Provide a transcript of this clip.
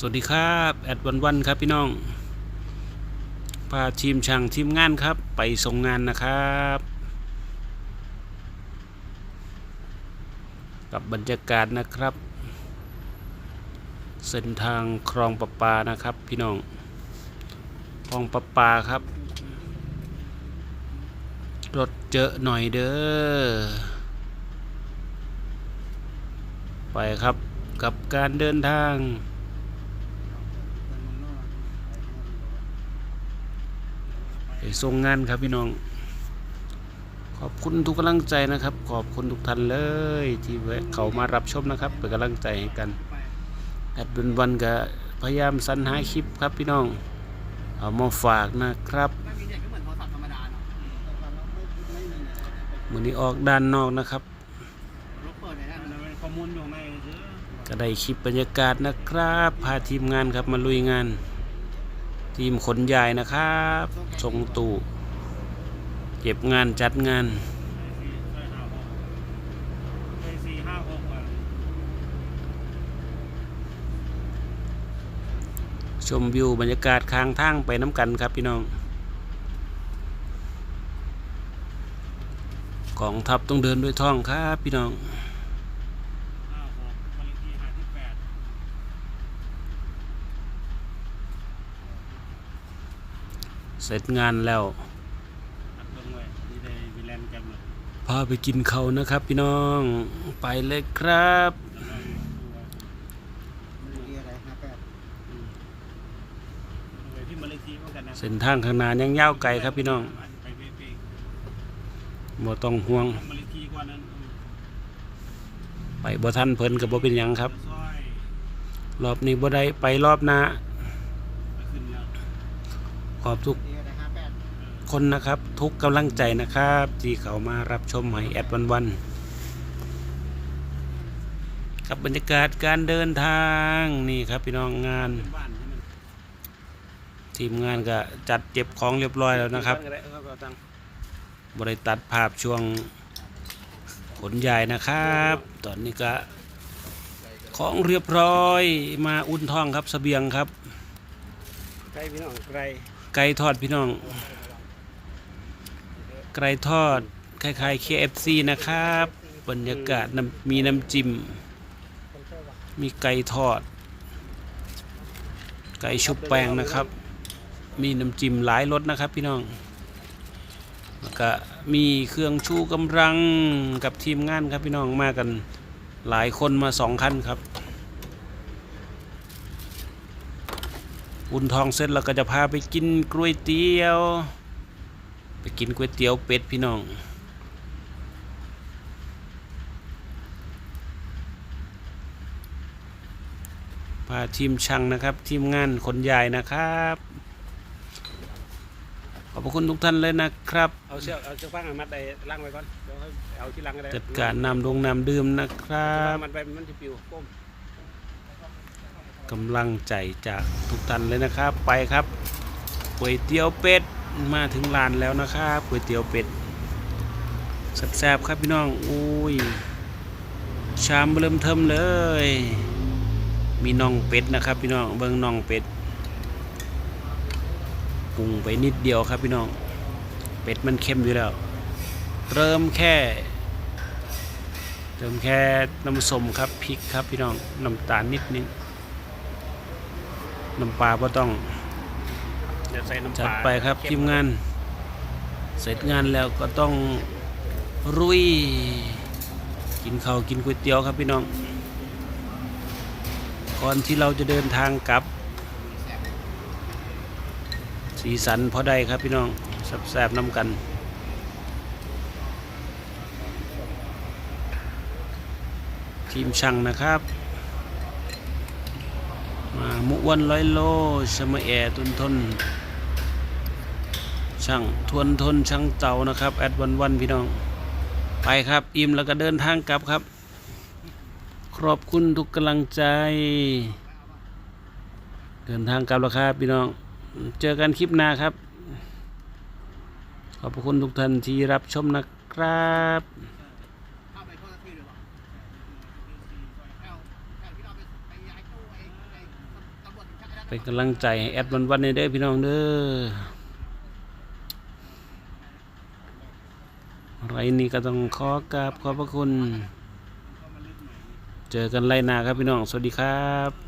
สวัสดีครับแอดวันวันครับพี่น้องพาทีมช่างทีมงานครับ ไปส่งงานนะครับ กับบรรยากาศนะครับ เส้นทางคลองประปานะครับ พี่น้องคลองประปาครับ รถเจอะหน่อยเด้อไปครับกับการเดินทาง ไปส่งงานครับพี่น้อง ขอบคุณทุกกำลังใจนะครับ ขอบคุณทุกท่านเลย ที่แวะเขามารับชมนะครับเป็นกำลังใจให้กันแอดเป็นวันก็พยายามสรรหาคลิปครับพี่น้อง เอามาฝากนะครับมือนี้ออกด้านนอกนะครับระมันเป็นข้อมูลอยู่ในเยอะก็ได้คลิปบรรยากาศนะครับ พาทีมงานครับมาลุยงาน ทีมขนใหญ่นะครับส่งตู้เก็บงานจัดงานชมวิวบรรยากาศข้างทางไปน้ำกันครับพี่น้องกองทัพต้องเดินด้วยท้องครับพี่น้อง ห้าหกบ้านเลขที่ห้าที่แปด เสร็จงานแล้ว พาไปกินเขานะครับ พี่น้องไปเลยครับมันมีอะไรห้าแปดไว้ที่บ้านเลขที่เหมือนกันนะเส้นทางข้างหน้ายังยาวไกลครับพี่น้องบ่ต้องห่วงๆบ้านเลขที่กว่านั้นไปบ่ทันเพิ่นกับบ่เป็นยังครับ รอบนี้บ่ได้ไปรอบหน้า ขอบทุกคนนะครับ ทุกกำลังใจนะครับ ที่เขามารับชมให้แอดวันวันกับบรรยากาศการเดินทางนี่ครับพี่น้องงาน ทีมงานก็จัดเก็บของเรียบร้อยแล้วนะครับบริตัดภาพช่วงขนใหญ่นะครับ ตอนนี้ก็ของเรียบร้อยมาอุ่นท้องครับเสบียงครับไกลพี่น้องไกล ไก่ทอดพี่น้อง ไก่ทอดคล้ายๆ KFC นะครับ บรรยากาศมีน้ำจิ้ม มีไก่ทอด ไก่ชุบแป้งนะครับ มีน้ำจิ้มหลายรสนะครับพี่น้องแล้วก็มีเครื่องชูกำลังกับทีมงานครับพี่น้องมากันหลายคนมาสองคันครับ อุ่นทองเสร็จแล้วก็จะพาไปกินก๋วยเตี๋ยว ไปกินก๋วยเตี๋ยวเป็ดพี่น้องพาทีมช่างนะครับ ทีมงานขนใหญ่นะครับ ขอบพระคุณทุกท่านเลยนะครับ เอาเชือกเอาเชือกฟางมัดไอ้ล่างไว้ก่อนเดี๋ยวค่อยเอาที่ล่างก็ได้จัดการนำดงนำดื่มนะครับมันไปมันจะปิวก้ม กำลังใจจากทุกท่านเลยนะครับ ไปครับก๋วยเตี๋ยวเป็ดมาถึงร้านแล้วนะครับก๋วยเตี๋ยวเป็ดแซ่บๆครับพี่น้องอุ้ยชามเริ่มเทิมเลย มีน่องเป็ดนะครับพี่น้องเบิ้งน่องเป็ดปรุงไปนิดเดียวครับพี่น้อง เป็ดมันเค็มอยู่แล้วเติมแค่เติมแค่น้ำส้มครับพริกครับพี่น้องน้ำตาลนิดนึง น้ำปลาก็ต้องเดี๋ยวใส่น้ำปจัดลาไปครับทีมงาน เสร็จงานแล้วก็ต้องรุย กินข้าวกินก๋วยเตี๋ยวครับพี่น้อง ก่อนที่เราจะเดินทางกลับ สีสันพอได้ครับพี่น้องแซ่บๆน้ำกัน ทีมช่างนะครับ มามุวันร้อยโลชมแอตุนทน ช่างทวนทนช่างเจ้านะครับ แอดวันวันพี่น้อง ไปครับ อิ่มแล้วก็เดินทางกลับครับ ขอบคุณทุกกำลังใจ เดินทางกลับแล้วครับพี่น้อง เจอกันคลิปหน้าครับ ขอบคุณทุกท่านที่รับชมนะครับ เข้าไปโทษทีหรือเปล่าแอลแอลที่เราไปไปย้ายตู้ไอ้ไอ้ตำ เป็นกำลังใจให้แอดวันวันนี้เด้อพี่น้องเด้อไรนี้ก็ต้องขอกราบขอบพระคุณ เจอกันไรหนาครับพี่น้อง สวัสดีครับ